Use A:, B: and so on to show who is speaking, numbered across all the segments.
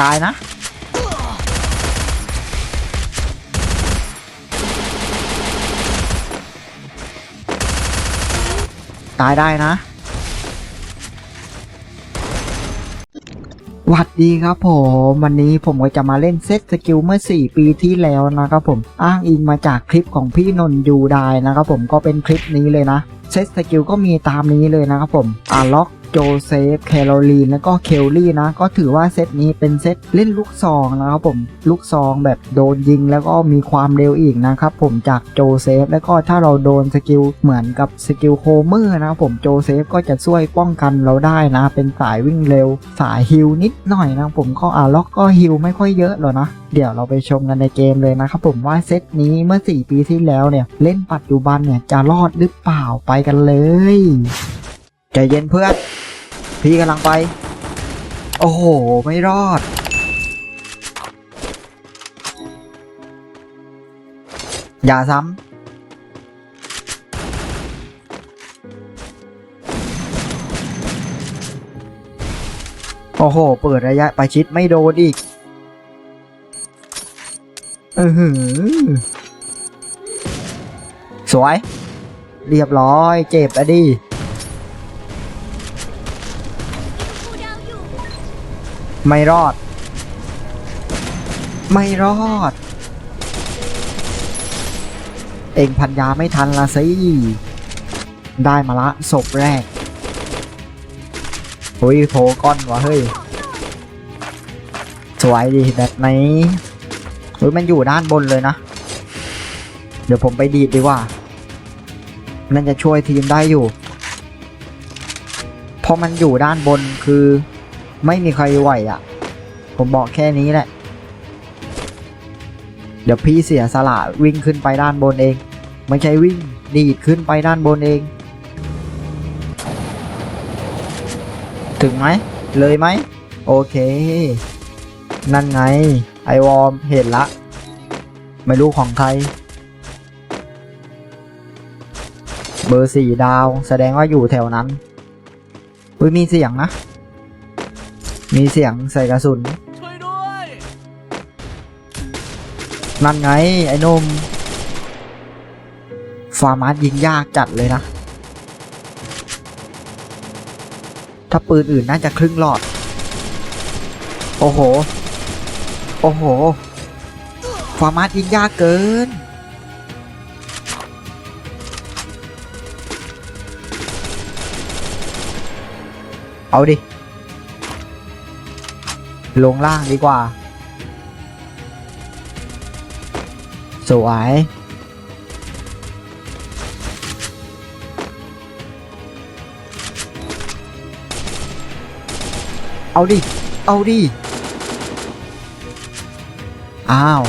A: ตายนะตายได้นะหวัดดีครับผม วันนี้ผมก็จะมาเล่นเซตสกิลเมื่อ 4 ปีที่แล้วนะครับผม อ้างอิงมาจากคลิปของพี่นนท์ยูไดนะครับผมก็เป็นคลิปนี้เลยนะ เซตสกิลก็มีตามนี้เลยนะครับผมอาล็อก โจเซฟ แคโรลีน แล้วก็เคลลี่นะ ก็ถือว่าเซตนี้เป็นเซตเล่นลูกซองนะครับผม ลูกซองแบบโดนยิงแล้วก็มีความเร็วอีกนะครับผมจากโจเซฟ แล้วก็ถ้าเราโดนสกิลเหมือนกับสกิลโฮเมอร์นะครับผมโจเซฟก็จะช่วยป้องกันเราได้นะ เป็นสายวิ่งเร็ว สายฮิลนิดหน่อยนะผมก็อาล็อกก็ฮิลไม่ค่อยเยอะหรอกนะเดี๋ยวเราไปชมกันในเกมเลยนะครับผมว่าเซตนี้เมื่อ 4 ปีที่แล้วเนี่ย เล่นปัจจุบันเนี่ยจะรอดหรือเปล่าไปกันเลย ใจเย็นเพื่อน พี่กำลังไป โอ้โห ไม่รอด อย่าซ้ำ โอ้โห เปิดระยะประชิดไม่โดนอีก อือหือ สวย เรียบร้อย เจ็บอะดิ ไม่รอด ไม่รอด เองพันยาไม่ทันละสิได้มาละศพแรกโอ้ยโถก้อนวะเฮ้ย สวยดีแบบไหนเฮ้ยมันอยู่ด้านบนเลยนะ เดี๋ยวผมไปดีดดีกว่านั่นจะช่วยทีมได้อยู่ เพราะมันอยู่ด้านบนคือ ไม่มีใครไหวอะ ผมบอกแค่นี้แหละ เดี๋ยวพี่เสียสละวิ่งขึ้นไปด้านบนเอง ไม่ใช่วิ่งดีดขึ้นไปด้านบนเอง ถึงไหม เลยไหม โอเค นั่นไง ไอวอมเห็นละ ไม่รู้ของใคร เบอร์สี่ดาว แสดงว่าอยู่แถวนั้นอุ้ยมีเสียงนะ มีเสียงใส่กระสุน
B: ช่วยด้วย
A: นั่นไง ไอ้หนม ฟาร์มาสยิงยากจัดเลยนะ ถ้าปืนอื่นน่าจะครึ่งหลอด โอ้โห โอ้โห ฟาร์มาสยิงยากเกินเอาดิ ลงล่างดีกว่า สวย เอาดิ เอาดิ อ้าว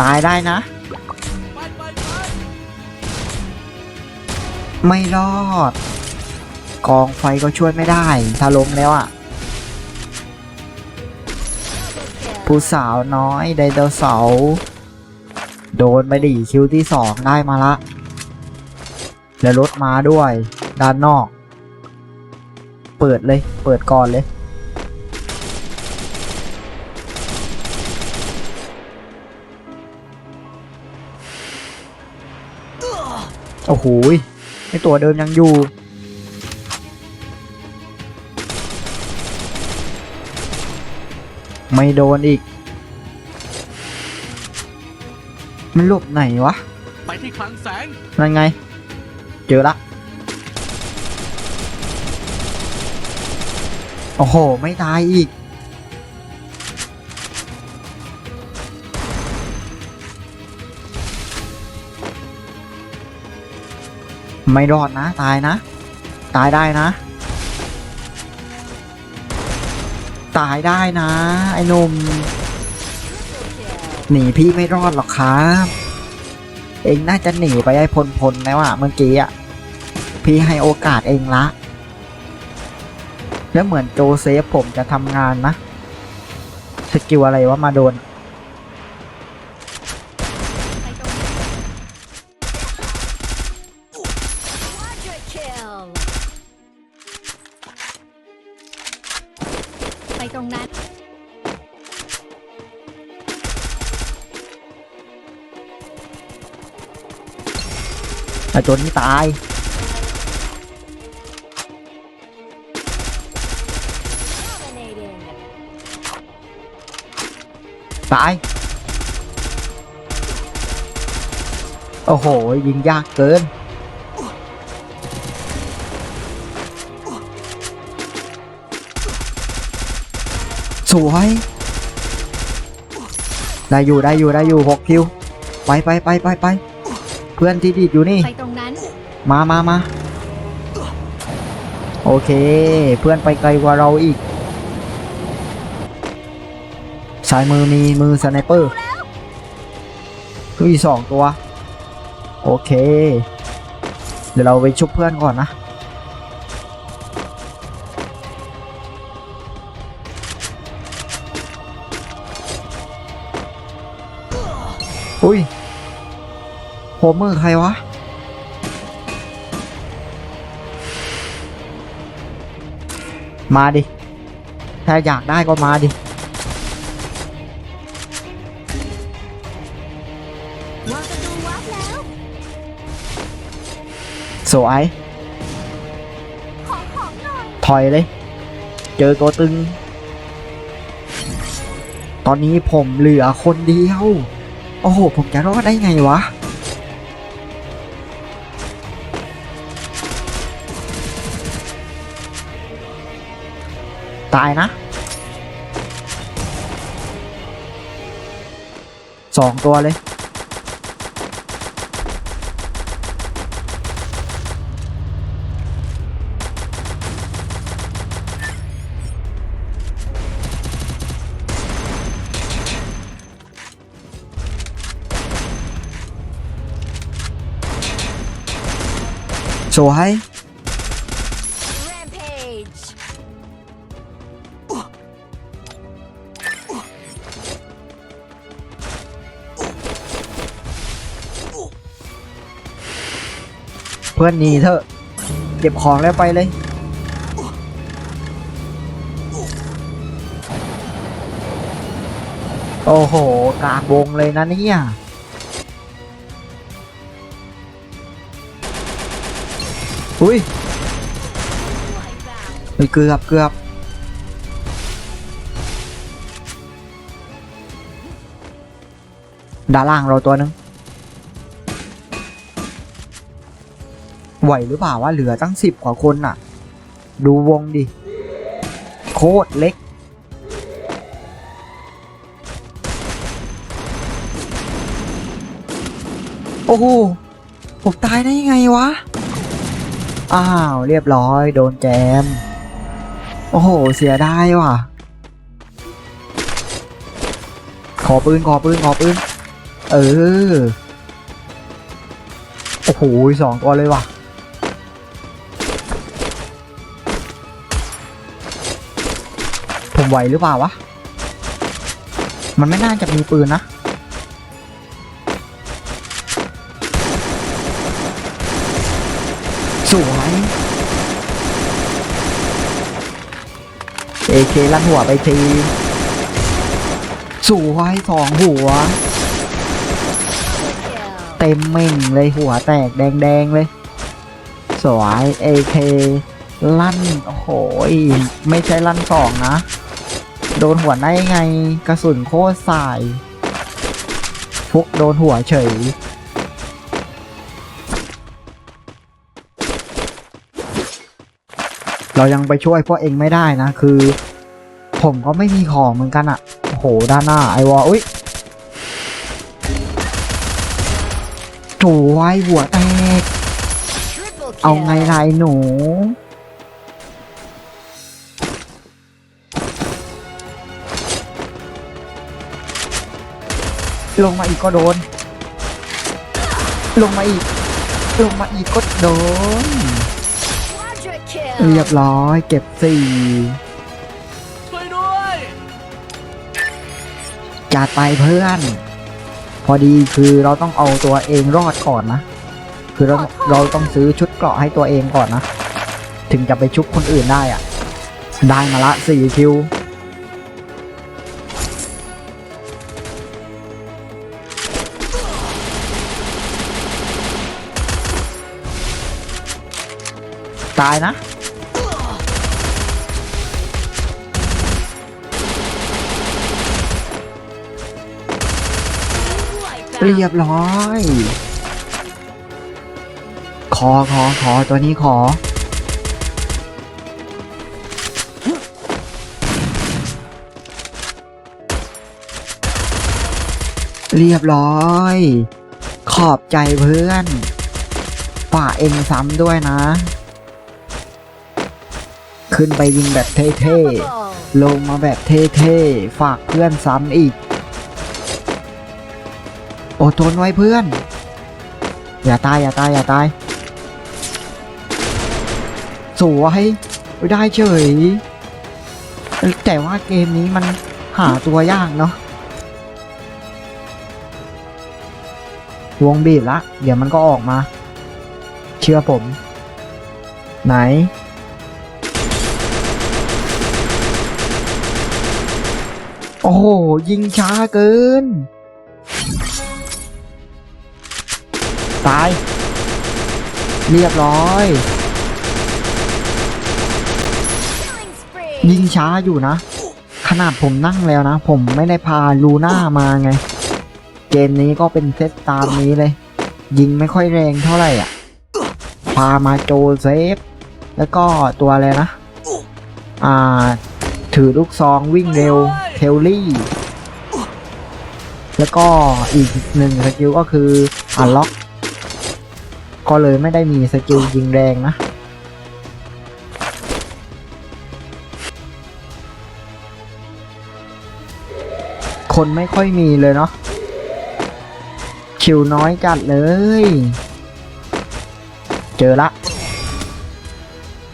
A: ตายได้นะ
B: ไม่
A: รอด กองไฟก็ช่วยไม่ได้ ถ้าล้มแล้วอะ่ะ ผู้สาวน้อยไดโนเสาร์โดนไปดิคิวที่สองได้มาละ แล้วรถมาด้วย ด้านนอก เปิดเลย เปิดก่อนเลย โอ้โหไอตัวเดิมยังอยู่ ไม่โดนอีก มันหลบไหนวะ
B: ไปที่คลังแสง
A: นั่นไง เจอละ โอ้โห ไม่ตายอีก ไม่รอดนะ ตายนะ ตายได้นะ ตายได้นะ ไอ้นุ่มหนีพี่ไม่รอดหรอกครับ เองน่าจะหนีไปไอ้พลพลแล้วอะเมื่อกี้อะพี่ให้โอกาสเองละ แล้วเหมือนโจเซฟผมจะทำงานนะสกิลอะไรวะมาโดน
C: นั้น
A: ไอ้ตัวนี้ตาย ตาย โอ้โห ยิงยากเกิน สวย ได้อยู่ได้อยู่ได้อยู่หกคิว ไปไปไปไปไปเพื่อนที่ดีดอยู่นี่
C: ไปตรงนั้น
A: มามามาโอเค เพื่อนไปไกลกว่าเราอีกซ้ายมือมีมือสไนเปอร์คืออีกสองตัว โอเค เดี๋ยวเราไปชุบเพื่อนก่อนนะ โหมือใครวะ มาดิ ถ้าอยากได้ก็มาดิ
C: วางประตูวับแล้ว
A: สวย
C: ขอของหน่อย
A: ถอยเลย เจอตัวตึง ตอนนี้ผมเหลือคนเดียว โอ้โห ผมจะรอดได้ไงวะ ตายนะสองตัวเลย สวย พื่อนหนีเถอะ เก็บของแล้วไปเลย โอ้โห กลางวงเลยนะเนี่ยอุ้ย
C: ไหวเป
A: เกือบเกือบด้านล่างเราตัวหนึง ไหวหรือเปล่าวะเหลือตั้งสิบกว่าคนน่ะ ดูวงดิ โคตรเล็ก โอ้โหผมตายได้ยังไงวะ อ้าว เรียบร้อย โดนแจม โอ้โห เสียดายว่ะ ขอปืน ขอปืน ขอปืน เออ โอ้โหสองตัวเลยว่ะ ผมไหวหรือเปล่าวะ มันไม่น่าจะมีปืนนะ สวย เอเคลั่นหัวไปที สวยสองหัว เต็มเม่งเลยหัวแตกแดงๆเลย สวยเอเคลั่นโอ้โหยไม่ใช่ลั่นสองนะ โดนหัวได้ไง กระสุนโคตรสายฟุกโดนหัวเฉย เรายังไปช่วยพวกเองไม่ได้นะ คือ ผมก็ไม่มีของเหมือนกันอะโอ้โห ด้านหน้า ไอวออุ้ยโถไว้หัวแตกเอาไงไรหนู ลงมาอีกก็โดน ลงมาอีก ลงมาอีกก็โดน
C: quadra kill
A: เรียบร้อยเก็บสี่
B: ช่วยด้วย
A: จัดไปเพื่อน พอดีคือเราต้องเอาตัวเองรอดก่อนนะ คือเราเราต้องซื้อชุดเกราะให้ตัวเองก่อนนะ ถึงจะไปชุบคนอื่นได้อะได้มาละสี่คิว ตายนะเรียบร้อย ขอขอขอตัวนี้ขอ เรียบร้อย ขอบใจเพื่อน ฝ่าเองซ้ำด้วยนะ ขึ้นไปยิงแบบเท่ๆ ลงมาแบบเท่ๆ ฝากเพื่อนซ้ำอีก อดทนไว้เพื่อน อย่าตายอย่าตายอย่าตาย สวยได้เฉย แต่ว่าเกมนี้มันหาตัวยากเนาะวงบีบละ เดี๋ยวมันก็ออกมา เชื่อผม ไหน โอ้โห ยิงช้าเกิน ตาย เรียบร้อย ยิงช้าอยู่นะ ขนาดผมนั่งแล้วนะ ผมไม่ได้พาลูน่ามาไง เกมนี้ก็เป็นเซตตามนี้เลย ยิงไม่ค่อยแรงเท่าไหร่อะ พามาโจเซฟ แล้วก็ตัวอะไรนะ อ่า ถือลูกซองวิ่งเร็ว ลลี่ แล้วก็อีกหนึ่งสกิลก็คืออัลล็อก ก็เลยไม่ได้มีสกิลยิงแรงนะคนไม่ค่อยมีเลยเนาะคิวน้อยจัดเลย เจอละ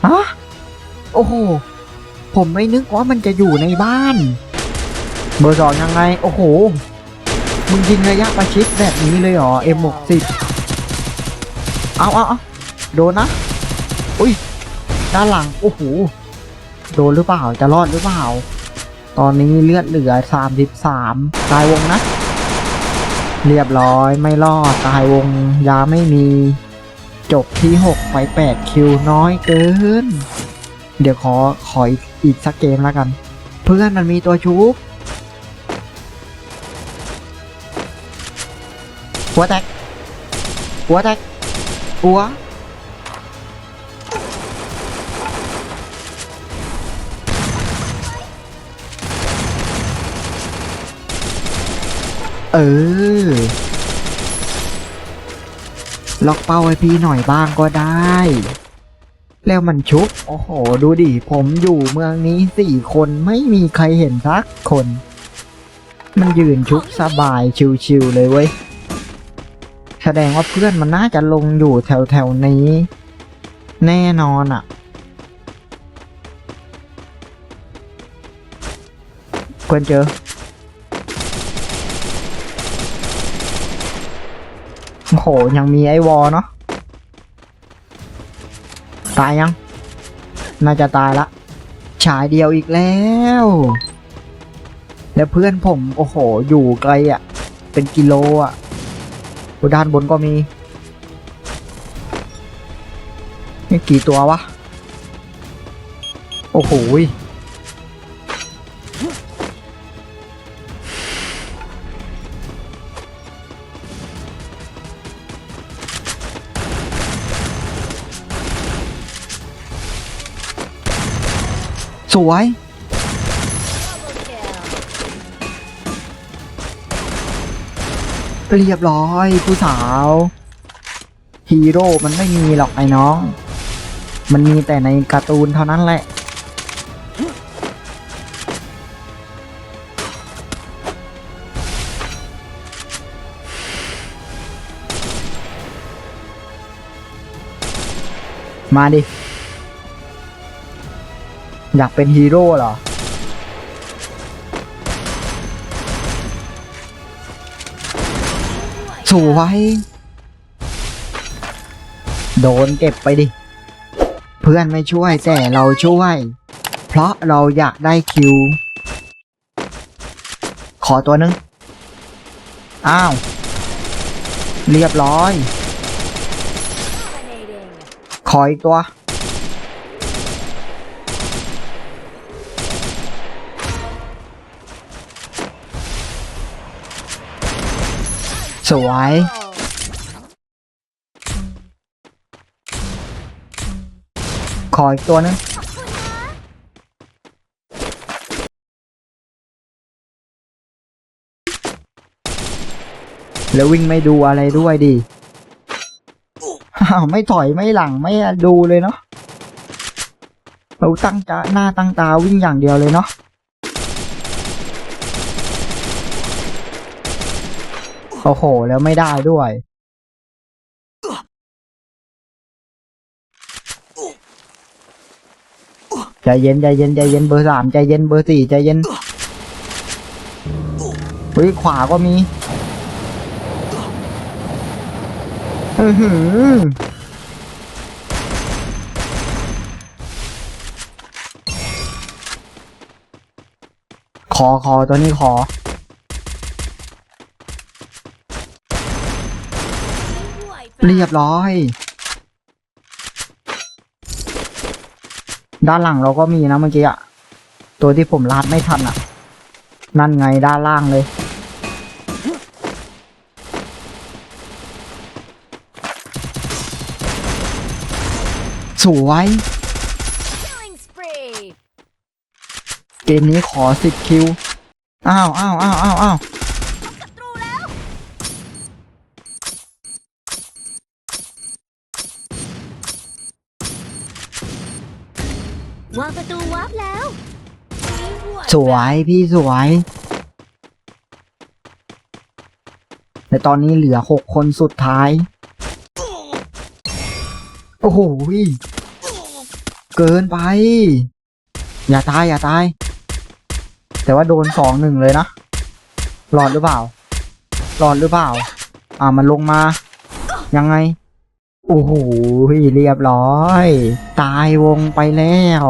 A: ฮะโอ้โห ผมไม่นึกว่ามันจะอยู่ในบ้าน เบอร์สองยังไง โอ้โห มึงยิงระยะประชิดแบบนี้เลยเหรอ M60 เอาเอาเอาโดนนะ อุ้ย ด้านหลัง โอ้โห โดนหรือเปล่า จะรอดหรือเปล่า ตอนนี้เลือดเหลือ 33 ตายวงนะ เรียบร้อย ไม่รอด ตายวง ยาไม่มี จบที่ 6 ไป 8 คิวน้อยเกิน เดี๋ยวขอ ขออีกอีกสักเกมแล้วกัน เพื่อนมันมีตัวชุบ หัวแตกหัวแตกหัวเออ ล็อกเป้าให้พี่หน่อยบ้างก็ได้ แล้วมันชุบ โอ้โห ดูดิ ผมอยู่เมืองนี้สี่คนไม่มีใครเห็นสักคน มันยืนชุบสบายชิวๆเลยเว้ย แสดงว่าเพื่อนมันน่าจะลงอยู่แถวๆนี้ แน่นอนอะ่ะเพื่อนเจอโอ้โห ยังมีไอวอเนาะ ตายยัง น่าจะตายละ ฉายเดียวอีกแล้ว แล้วเพื่อนผม โอ้โห อยู่ไกลอะ่ะ เป็นกิโลอะ่ะ ด้านบนก็มีนี่กี่ตัววะ โอ้โหสวย เรียบร้อยผู้สาวฮีโร่มันไม่มีหรอกไอ้น้อง มันมีแต่ในการ์ตูนเท่านั้นแหละ มาดิ อยากเป็นฮีโร่เหรอ สวย โดนเก็บไปดิ เพื่อนไม่ช่วยแต่เราช่วย เพราะเราอยากได้คิว ขอตัวนึง อ้าว เรียบร้อย ขออีกตัว สวย ขออีกตัวนึงแล้ววิ่งไม่ดูอะไรด้วยดิอ้าวไม่ถอยไม่หลังไม่ดูเลยเนาะเราตั้งตาหน้าตั้งตาวิ่งอย่างเดียวเลยเนาะ โอ้โห แล้วไม่ได้ด้วย ใจเย็นใจเย็นใจเย็นเบอร์สามใจเย็นเบอร์สี่ใจเย็นเฮ้ยขวาก็มีอือหือขอขอตัวนี้ขอ เรียบร้อย ด้านหลังเราก็มีนะเมื่อกี้อะตัวที่ผมลาดไม่ทันอะนั่นไงด้านล่างเลย สวย
C: Killing spree.
A: เกมนี้ขอสิบคิว อ้าวอ้าวอ้าวอ้าวอ้าว
C: ศัตรูแล้ว วางประตูวาร์ปแล้ว
A: สวยพี่สวย แต่ตอนนี้เหลือหกคนสุดท้าย โอ้โหเกินไป อย่าตายอย่าตาย แต่ว่าโดนสองหนึ่งเลยนะหลอดหรือเปล่าหลอดหรือเปล่า อ่ามันลงมา ยังไง โอ้โหเรียบร้อย ตายวงไปแล้ว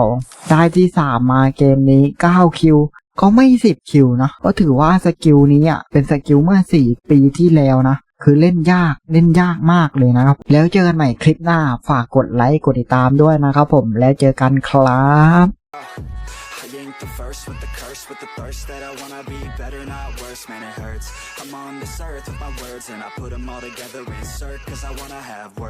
A: ได้ที่สามมาเกมนี้เก้าคิวก็ไม่สิบคิวนะก็ถือว่าสกิลนี้อะเป็นสกิลเมื่อสี่ปีที่แล้วนะ คือเล่นยากเล่นยากมากเลยนะครับ แล้วเจอกันใหม่คลิปหน้าฝากกดไลค์กดติดตามด้วยนะครับผมแล้วเจอกันครับ
D: the first with the curse, with the thirst that I wanna be better, not worse, man it hurts I'm on this earth with my words and I put them all together, insert, cause I wanna have words